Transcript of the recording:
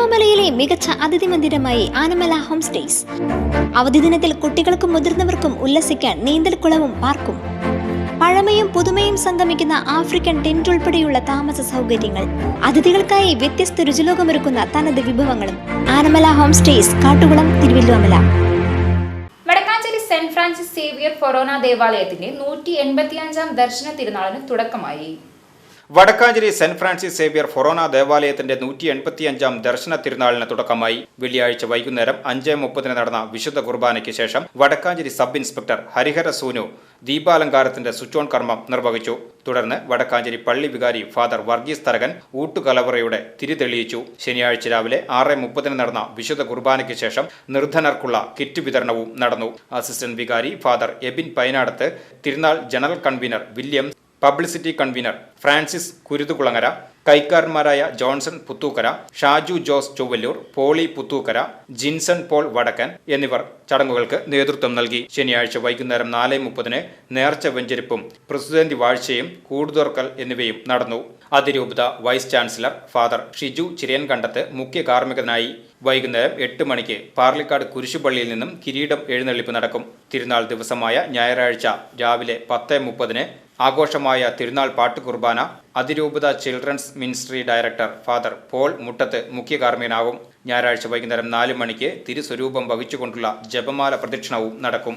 തിരുവല്ലോമലയിലെ മികച്ച അതിഥി മന്ദിരമായി Anamala home stays. അവധി ദിനത്തിൽ കുട്ടികൾക്കും മുതിർന്നവർക്കും ഉല്ലസിക്കാൻ നീന്തൽക്കുളവും പാർക്കും. പഴമയും പുതുമയും സംഗമിക്കുന്ന ആഫ്രിക്കൻ ടെന്റ് ഉൾപ്പെടെയുള്ള താമസ സൗകര്യങ്ങൾ. അതിഥികൾക്കായി വ്യത്യസ്ത രുചിലോകമൊരുക്കുന്ന തനത് വിഭവങ്ങളും. Anamala home stays Kattukulam Thiruvillwamala Vadakkanchery saint Francis Xavier ഫൊറോന ദേവാലയത്തിന്റെ നൂറ്റി എൺപത്തിയഞ്ചാം ദർശന തിരുനാളിന് തുടക്കമായി. വടക്കാഞ്ചേരി സെന്റ് ഫ്രാൻസിസ് സേവ്യർ ഫൊറോന ദേവാലയത്തിന്റെ നൂറ്റി എൺപത്തിയഞ്ചാം ദർശന തിരുനാളിന് തുടക്കമായി. വെള്ളിയാഴ്ച വൈകുന്നേരം അഞ്ച് മുപ്പതിന് നടന്ന വിശുദ്ധ കുർബാനയ്ക്ക് ശേഷം വടക്കാഞ്ചേരി സബ് ഇൻസ്പെക്ടർ ഹരിഹര സൂനു ദീപാലങ്കാരത്തിന്റെ സ്വിച്ച് ഓൺ കർമ്മം നിർവഹിച്ചു. തുടർന്ന് വടക്കാഞ്ചേരി പള്ളി വികാരി ഫാദർ വർഗീസ് തരകൻ ഊട്ടുകലവറയുടെ തിരിതെളിയിച്ചു ശനിയാഴ്ച രാവിലെ ആറ് മുപ്പതിന് നടന്ന വിശുദ്ധ കുർബാനയ്ക്ക് ശേഷം നിർധനർക്കുള്ള കിറ്റ് വിതരണവും നടന്നു. അസിസ്റ്റന്റ് വികാരി ഫാദർ എബിൻ പൈനാടത്ത് തിരുനാൾ general convener William publicity convener Francis Kuruthukulangara കൈക്കാരന്മാരായ Johnson Puthookkara Shaju Jose Chovvallur Poly Puthookkara Jinson Paul Vadakkan എന്നിവർ ചടങ്ങുകൾക്ക് നേതൃത്വം നൽകി. ശനിയാഴ്ച വൈകുന്നേരം നാല് മുപ്പതിന് നേർച്ച വെഞ്ചരിപ്പും പ്രസിദ്ധന്തി വാഴ്ചയും കൂടുതർക്കൽ എന്നിവയും നടന്നു. അതിരൂപത vice chancellor father Shiju Chirayankandath മുഖ്യ കാർമ്മികനായി വൈകുന്നേരം എട്ട് മണിക്ക് പാർലിക്കാട് കുരിശുപള്ളിയിൽ നിന്നും കിരീടം എഴുന്നള്ളിപ്പ് നടക്കും. തിരുനാൾ ദിവസമായ ഞായറാഴ്ച രാവിലെ പത്ത് മുപ്പതിന് ആഘോഷമായ തിരുനാൾ പാട്ട് കുർബാന അതിരൂപത children's ministry director father Paul Muttath മുഖ്യ കാർമ്മികനാകും. ഞായറാഴ്ച വൈകുന്നേരം നാല് മണിക്ക് തിരുസ്വരൂപം വഹിച്ചുകൊണ്ടുള്ള ജപമാല പ്രദക്ഷിണവും നടക്കും.